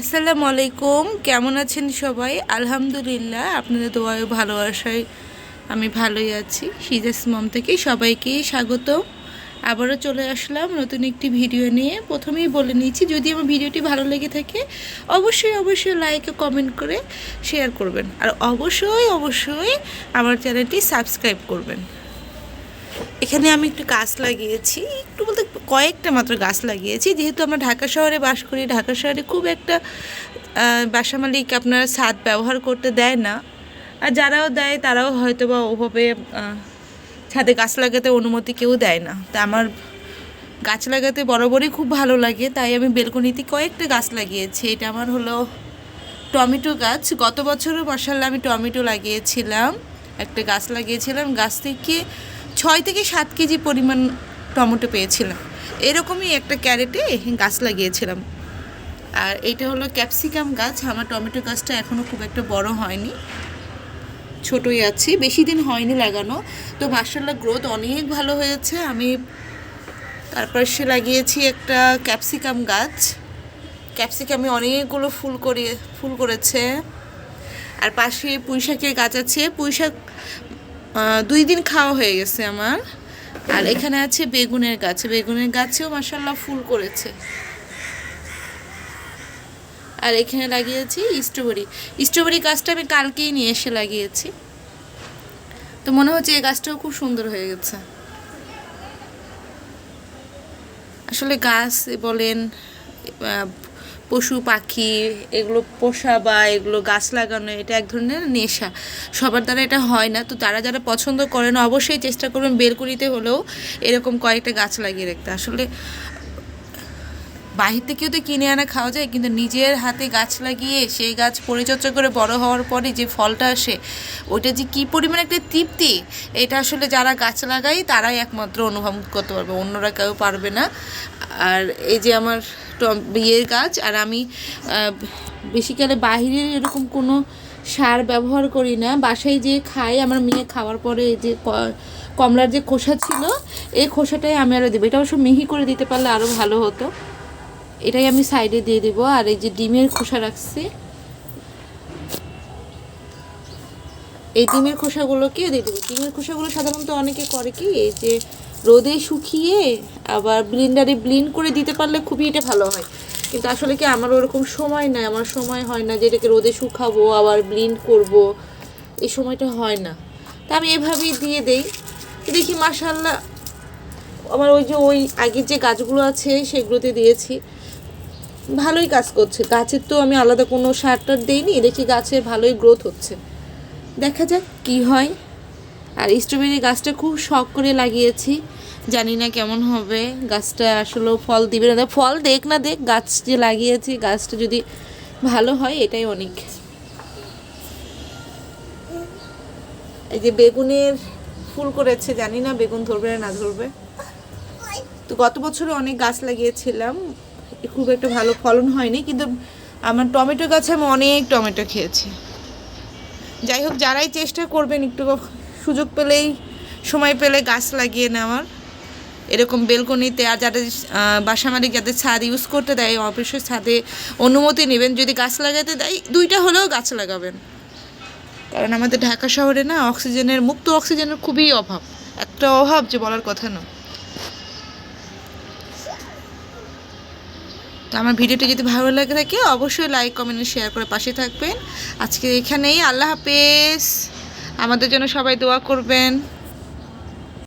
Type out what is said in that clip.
আসসালামু আলাইকুম। কেমন আছেন সবাই? আলহামদুলিল্লাহ, আপনাদের দোয়ায় ভালোবাসায় আমি ভালোই আছি। সিজাস মম থেকে সবাইকে স্বাগত আবারও চলে আসলাম নতুন একটি ভিডিও নিয়ে। প্রথমেই বলে নিয়েছি যদি আমার ভিডিওটি ভালো লেগে থাকে, অবশ্যই অবশ্যই লাইক কমেন্ট করে শেয়ার করবেন। আর অবশ্যই অবশ্যই আমার চ্যানেলটি সাবস্ক্রাইব করবেন। এখানে আমি একটু গাছ লাগিয়েছি, একটু বলতে কয়েকটা মাত্র গাছ লাগিয়েছি। যেহেতু আমরা ঢাকা শহরে বাস করি, ঢাকা শহরে খুব একটা বাসা মালিক আপনার ছাদ ব্যবহার করতে দেয় না। আর যারাও দেয়, তারাও হয়তো বা ওভাবে ছাদে গাছ লাগাতে অনুমতি কেউ দেয় না। তা আমার গাছ লাগাতে বরাবরই খুব ভালো লাগে, তাই আমি বেলকনিতে কয়েকটা গাছ লাগিয়েছি। এটা আমার হলো টমেটো গাছ। গত বছরও মাসাল্লাহ আমি টমেটো লাগিয়েছিলাম। একটা গাছ লাগিয়েছিলাম। গাছ থেকে ছয় থেকে সাত কেজি পরিমাণ টমেটো পেয়েছিলাম। এরকমই একটা ক্যারেটে গাছ লাগিয়েছিলাম। আর এটা হলো ক্যাপসিকাম গাছ। আমার টমেটো গাছটা এখনও খুব একটা বড় হয়নি। ছোটই আছে। বেশি দিন হয়নি লাগানো। তো মার্শাল্লাহ গ্রোথ অনেক ভালো হয়েছে। আমি তারপর সে লাগিয়েছি একটা ক্যাপসিকাম গাছ। ক্যাপসিকামে অনেকগুলো ফুল করে ফুল করেছে। আর পাশে পুঁই শাকের গাছ আছে। পুঁই শাক আহ, দুই দিন খাওয়া হয়ে গেছে আমার। আর এখানে আছে বেগুনের গাছ। বেগুনের গাছেও মাসাল্লাহ ফুল করেছে। আর এখানে লাগিয়েছি স্ট্রবেরি। স্ট্রবেরি গাছটা আমি কালকেই নিয়ে এসে লাগিয়েছি। তো মনে হচ্ছে এই গাছটাও খুব সুন্দর হয়ে গেছে। আসলে গাছ বলেন পশু পাখি, এগুলো পোষা বা এগুলো গাছ লাগানো, এটা এক ধরনের নেশা। সবার দ্বারা এটা হয় না। তো তারা যারা পছন্দ করে না অবশ্যই চেষ্টা করবেন বেলকুনিতে হলেও এরকম কয়েকটা গাছ লাগিয়ে রাখতে। আসলে বাহির থেকেও তো কিনে আনা খাওয়া যায়, কিন্তু নিজের হাতে গাছ লাগিয়ে সেই গাছ পরিচর্যা করে বড় হওয়ার পরে যে ফলটা আসে, ওইটা যে কী পরিমাণ একটা তৃপ্তি, এটা আসলে যারা গাছ লাগায়, তারাই একমাত্র অনুভব করতে পারবে, অন্যরা কেউ পারবে না। আর এই যে আমার বিয়ের গাছ আর আমি বেশিকালে বাহিরের এরকম কোনো সার ব্যবহার করি না। বাসায় যে খাই, আমার মেয়ে খাওয়ার পরে যে কমলার যে খোসা ছিল, এই খোসাটাই আমি আরও দেবো। এটা অবশ্য মিহি করে দিতে পারলে আরও ভালো হতো। এটাই আমি সাইডে দিয়ে দেবো। আর এই যে ডিমের খোসা রাখছি এই ডিমের খোসাগুলোকে দিয়ে দেবো ডিমের খোসাগুলো সাধারণত অনেকে করে কি, এই যে রোদে শুকিয়ে আবার ব্লিন্ডারে ব্লিন্ড করে দিতে পারলে খুবই এটা ভালো হয়। কিন্তু আসলে কি আমার ওরকম সময় নাই, আমার সময় হয় না যে এটাকে রোদে শুকাবো, আবার ব্লিন্ড করব, এই সময়টা হয় না। তা আমি এভাবেই দিয়ে দেই। দেখি মাসাল্লাহ আমার ওই যে ওই আগের যে গাছগুলো আছে সেগুলোতে দিয়েছি। ভালোই কাজ করছে। গাছের তো আমি আলাদা কোনো সার টার দিইনি, দেখি গাছের ভালোই গ্রোথ হচ্ছে। দেখা যাক কি হয়। আর স্ট্রবেরি গাছটা খুব শখ করে লাগিয়েছি। জানি না কেমন হবে। গাছটা আসলে ফল দিবে না। ফল দেখ না দেখ, গাছ যে লাগিয়েছি, গাছটা যদি ভালো হয়, এটাই অনেক। এই যে বেগুনের ফুল করেছে, জানি না বেগুন ধরবে না ধরবে। তো গত বছরে অনেক গাছ লাগিয়েছিলাম। খুব একটা ভালো ফলন হয়নি, কিন্তু আমার টমেটো গাছে আমি অনেক টমেটো খেয়েছি। যাই হোক, যারাই চেষ্টা করবেন একটু সুযোগ পেলেই, সময় পেলে গাছ লাগিয়ে নেওয়ার। এরকম বেলকনিতে আর যাদের বাসা মালিক যাদের ছাদ ইউজ করতে দেয় অবশ্যই ছাদে অনুমতি নেবেন, যদি গাছ লাগাতে দেয়, দুইটা হলেও গাছ লাগাবেন। কারণ আমাদের ঢাকা শহরে না, অক্সিজেনের, মুক্ত অক্সিজেনের খুবই অভাব। একটা অভাব যে বলার কথা না। তো আমার ভিডিওটি যদি ভালো লাগে থাকে, অবশ্যই লাইক কমেন্ট শেয়ার করে পাশে থাকবেন। আজকে এখানেই, আল্লাহ হাফেজ। আমাদের জন্য সবাই দোয়া করবেন।